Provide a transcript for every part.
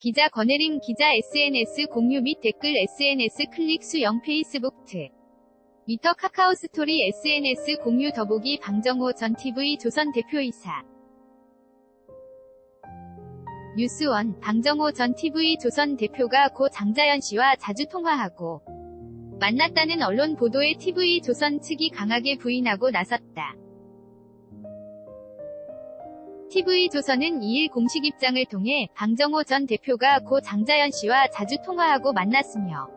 기자 권혜림 기자 SNS 공유 및 댓글 SNS 클릭 수0 페이스북 트 미터 카카오 스토리 SNS 공유 더보기 방정호 전 TV 조선 대표이사 뉴스원 방정호 전 TV 조선 대표가 고 장자연 씨와 자주 통화하고 만났다는 언론 보도에 TV 조선 측이 강하게 부인하고 나섰다. TV조선은 2일 공식 입장을 통해 방정호 전 대표가 고 장자연 씨와 자주 통화하고 만났으며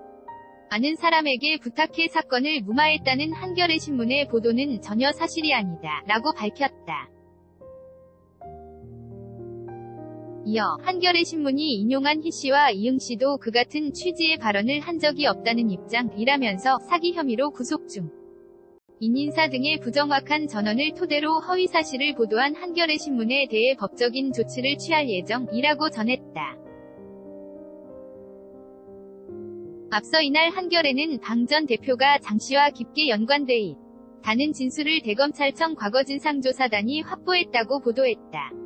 아는 사람에게 부탁해 사건을 무마했다는 한겨레 신문의 보도는 전혀 사실이 아니다 라고 밝혔다. 이어 한겨레 신문이 인용한 희 씨와 이응 씨도 그 같은 취지의 발언을 한 적이 없다는 입장이라면서 사기 혐의로 구속 중. 인인사 등의 부정확한 전원을 토대로 허위 사실을 보도한 한겨레 신문에 대해 법적인 조치를 취할 예정이라고 전했다. 앞서 이날 한겨레는 방 전 대표가 장 씨와 깊게 연관돼 있다는 진술을 대검찰청 과거진상조사단이 확보했다고 보도했다.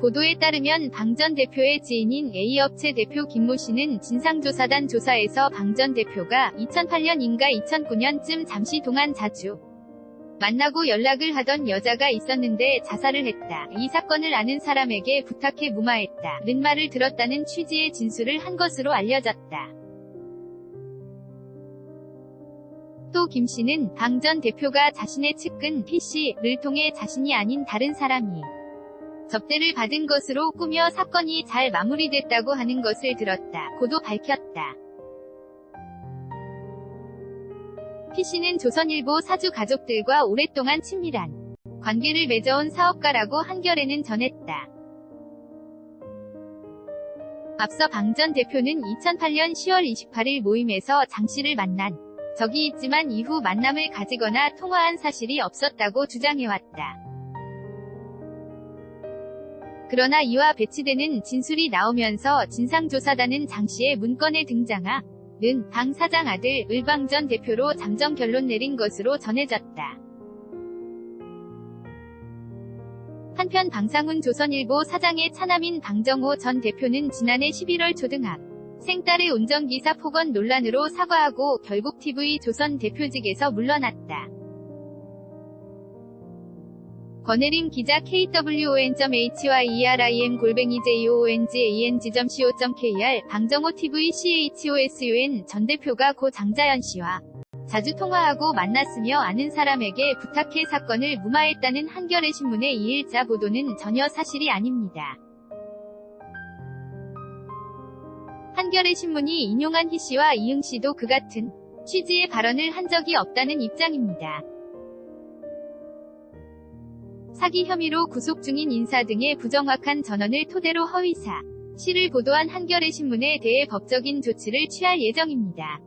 보도에 따르면 방 전 대표의 지인인 A업체 대표 김모 씨는 진상조사단 조사에서 방 전 대표가 2008년인가 2009년쯤 잠시 동안 자주 만나고 연락을 하던 여자가 있었는데 자살을 했다. 이 사건을 아는 사람에게 부탁해 무마했다. 는 말을 들었다는 취지의 진술을 한 것으로 알려졌다. 또 김 씨는 방 전 대표가 자신의 측근 P 씨를 통해 자신이 아닌 다른 사람이 접대를 받은 것으로 꾸며 사건이 잘 마무리됐다고 하는 것을 들었다. 고도 밝혔다. P씨는 조선일보 사주 가족들과 오랫동안 친밀한 관계를 맺어온 사업가라고 한겨레는 전했다. 앞서 방 전 대표는 2008년 10월 28일 모임에서 장 씨를 만난 적이 있지만 이후 만남을 가지거나 통화한 사실이 없었다고 주장해왔다. 그러나 이와 배치되는 진술이 나오면서 진상조사단은 장 씨의 문건에 등장하 는당 사장 아들 을방 전 대표로 잠정 결론 내린 것으로 전해졌다. 한편 방상훈 조선일보 사장의 차남인 방정호 전 대표는 지난해 11월 초등학 생딸의 운전기사 폭언 논란으로 사과하고 결국 TV 조선 대표직에서 물러났다. 권혜림 기자 kwon.hyrim 골뱅이 joong.ang.co.kr 방정호 TV CHOSUN 전 대표가 고 장자연 씨와 자주 통화하고 만났으며 아는 사람에게 부탁해 사건을 무마했다는 한겨레 신문의 2일자 보도는 전혀 사실이 아닙니다. 한겨레 신문이 인용한 희 씨와 이응 씨도 그 같은 취지의 발언을 한 적이 없다는 입장입니다. 사기 혐의로 구속 중인 인사 등의 부정확한 전원을 토대로 허위사, 시를 보도한 한겨레 신문에 대해 법적인 조치를 취할 예정입니다.